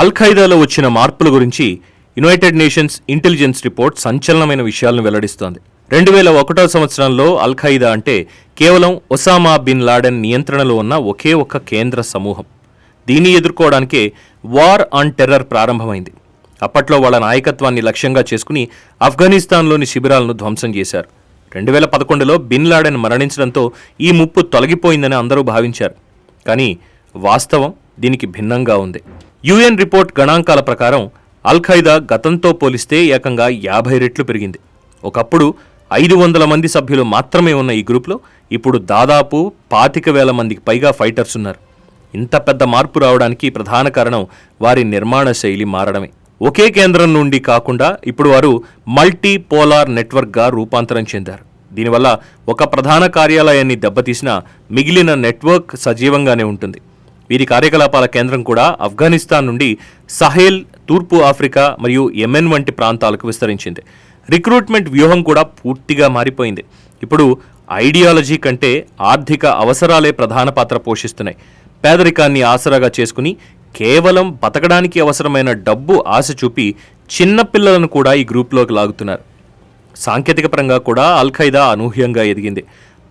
అల్ ఖైదాలో వచ్చిన మార్పుల గురించి యునైటెడ్ నేషన్స్ ఇంటెలిజెన్స్ రిపోర్ట్ సంచలనమైన విషయాలను వెల్లడిస్తోంది. రెండు వేల ఒకటో సంవత్సరంలో అల్ ఖైదా అంటే కేవలం ఒసామా బిన్ లాడెన్ నియంత్రణలో ఉన్న ఒకే ఒక్క కేంద్ర సమూహం. దీన్ని ఎదుర్కోవడానికే వార్ ఆన్ టెర్రర్ ప్రారంభమైంది. అప్పట్లో వాళ్ళ నాయకత్వాన్ని లక్ష్యంగా చేసుకుని ఆఫ్ఘనిస్తాన్లోని శిబిరాలను ధ్వంసం చేశారు. రెండు వేల పదకొండులో బిన్ లాడెన్ మరణించడంతో ఈ ముప్పు తొలగిపోయిందని అందరూ భావించారు. కానీ వాస్తవం దీనికి భిన్నంగా ఉంది. యుఎన్ రిపోర్ట్ గణాంకాల ప్రకారం అల్ ఖైదా గతంతో పోలిస్తే ఏకంగా యాభై రెట్లు పెరిగింది. ఒకప్పుడు ఐదు వందల మంది సభ్యులు మాత్రమే ఉన్న ఈ గ్రూప్లో ఇప్పుడు దాదాపు పాతిక వేల మందికి పైగా ఫైటర్స్ ఉన్నారు. ఇంత పెద్ద మార్పు రావడానికి ప్రధాన కారణం వారి నిర్మాణ శైలి మారడమే. ఒకే కేంద్రం నుండి కాకుండా ఇప్పుడు వారు మల్టీ పోలార్ నెట్వర్క్గా రూపాంతరం చెందారు. దీనివల్ల ఒక ప్రధాన కార్యాలయాన్ని దెబ్బతీసినా మిగిలిన నెట్వర్క్ సజీవంగానే ఉంటుంది. వీరి కార్యకలాపాల కేంద్రం కూడా ఆఫ్ఘనిస్తాన్ నుండి సహేల్ తూర్పు ఆఫ్రికా మరియు యెమెన్ వంటి ప్రాంతాలకు విస్తరించింది. రిక్రూట్మెంట్ వ్యూహం కూడా పూర్తిగా మారిపోయింది. ఇప్పుడు ఐడియాలజీ కంటే ఆర్థిక అవసరాలే ప్రధాన పాత్ర పోషిస్తున్నాయి. పేదరికాన్ని ఆసరాగా చేసుకుని కేవలం బతకడానికి అవసరమైన డబ్బు ఆశ చూపి చిన్న పిల్లలను కూడా ఈ గ్రూప్లోకి లాగుతున్నారు. సాంకేతిక పరంగా కూడా అల్ ఖైదా అనూహ్యంగా ఎదిగింది.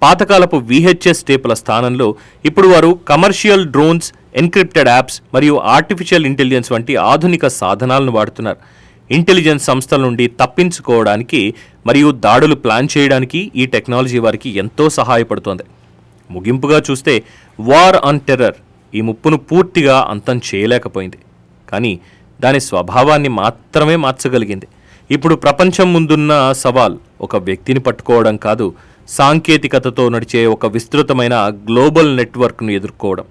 పాతకాలపు విహెచ్ఎస్ టేపుల స్థానంలో ఇప్పుడు వారు కమర్షియల్ డ్రోన్స్ ఎన్క్రిప్టెడ్ యాప్స్ మరియు ఆర్టిఫిషియల్ ఇంటెలిజెన్స్ వంటి ఆధునిక సాధనాలను వాడుతున్నారు. ఇంటెలిజెన్స్ సంస్థల నుండి తప్పించుకోవడానికి మరియు దాడులు ప్లాన్ చేయడానికి ఈ టెక్నాలజీ వారికి ఎంతో సహాయపడుతోంది. ముగింపుగా చూస్తే వార్ ఆన్ టెర్రర్ ఈ ముప్పును పూర్తిగా అంతం చేయలేకపోయింది. కానీ దాని స్వభావాన్ని మాత్రమే మార్చగలిగింది. ఇప్పుడు ప్రపంచం ముందున్న సవాల్ ఒక వ్యక్తిని పట్టుకోవడం కాదు సాంకేతికతతో నడిచే ఒక విస్తృతమైన గ్లోబల్ నెట్వర్క్ను ఎదుర్కోవడం.